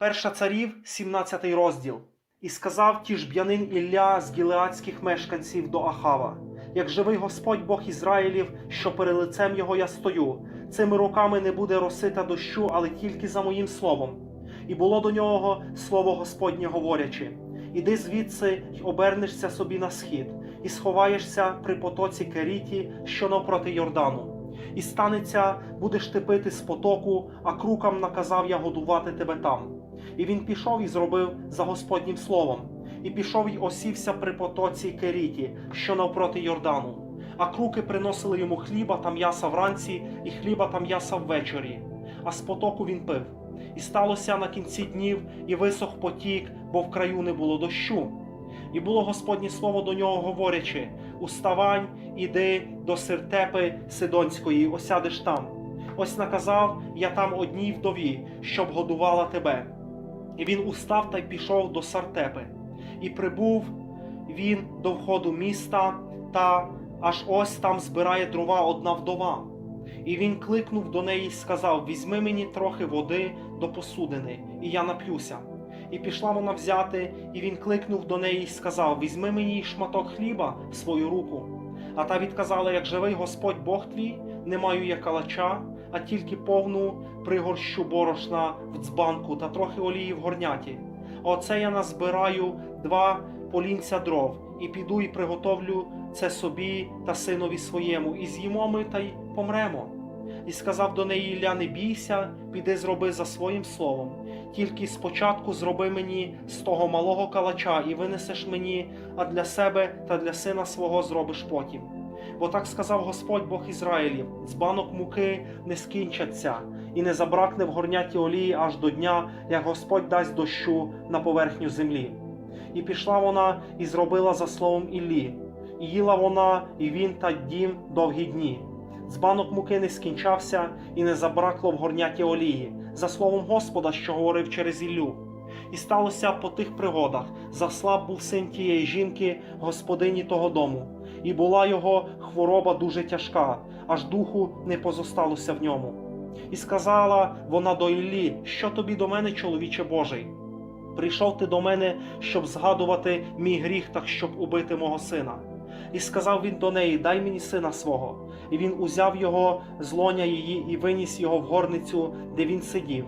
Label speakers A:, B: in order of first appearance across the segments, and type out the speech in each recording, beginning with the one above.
A: Перша царів, 17 розділ. І сказав тіжб'янин Ілля з гілеадських мешканців до Ахава: Як живий Господь Бог Ізраїлів, що перед лицем його я стою, цими роками не буде роси та дощу, але тільки за моїм словом. І було до нього слово Господнє говорячи: Іди звідси й обернешся собі на схід, і сховаєшся при потоці Керіті, що навпроти Йордану. І станеться, будеш ти пити з потоку, а крукам наказав я годувати тебе там. І він пішов і зробив за Господнім словом, і пішов і осівся при потоці Керіті, що навпроти Йордану. А круки приносили йому хліба та м'яса вранці, і хліба та м'яса ввечері. А з потоку він пив. І сталося на кінці днів, і висох потік, бо в краю не було дощу. І було Господнє слово до нього, говорячи: Уставань, іди до сиртепи Сидонської, осядеш там. Ось наказав я там одній вдові, щоб годувала тебе. І він устав та й пішов до Сартепи. І прибув він до входу міста, та аж ось там збирає дрова одна вдова. І він кликнув до неї й сказав: Візьми мені трохи води до посудини, і я нап'юся. І пішла вона взяти, і він кликнув до неї й сказав: Візьми мені шматок хліба в свою руку. А та відказала: Як живий Господь Бог твій, не маю я калача, а тільки повну пригорщу борошна в дзбанку та трохи олії в горняті. А оце я назбираю два полінця дров, і піду і приготовлю це собі та синові своєму, і з'їмо ми та й помремо. І сказав до неї Ілля, не бійся, піди зроби за своїм словом. Тільки спочатку зроби мені з того малого калача і винесеш мені, а для себе та для сина свого зробиш потім. Бо так сказав Господь Бог Ізраїлів: дзбанок муки не скінчаться, і не забракне в горняті олії аж до дня, як Господь дасть дощу на поверхню землі. І пішла вона і зробила за словом Іллі, і їла вона, і він та дім довгі дні. Збанок муки не скінчався і не забракло в горняті олії, за словом Господа, що говорив через Іллю. І сталося по тих пригодах, заслаб був син тієї жінки, господині того дому, і була його хвороба дуже тяжка, аж духу не позосталося в ньому. І сказала вона до Іллі, що тобі до мене, чоловіче Божий? Прийшов ти до мене, щоб згадувати мій гріх, так щоб убити мого сина. І сказав він до неї: Дай мені сина свого. І він узяв його з лоня її і виніс його в горницю, де він сидів,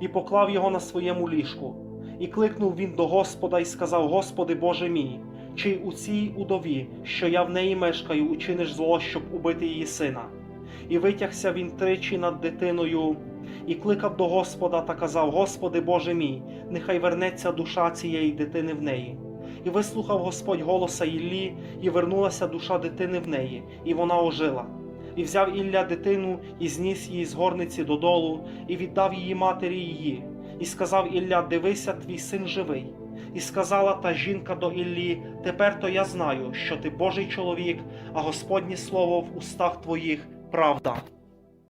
A: і поклав його на своєму ліжку. І кликнув він до Господа і сказав: Господи Боже мій, чи у цій удові, що я в неї мешкаю, учиниш зло, щоб убити її сина. І витягся він тричі над дитиною, і кликав до Господа та казав: Господи Боже мій, нехай вернеться душа цієї дитини в неї. І вислухав Господь голоса Іллі, і вернулася душа дитини в неї, і вона ожила. І взяв Ілля дитину, і зніс її з горниці додолу, і віддав її матері її. І сказав Ілля: Дивися, твій син живий. І сказала та жінка до Іллі: Тепер то я знаю, що ти Божий чоловік, а Господнє слово в устах твоїх правда.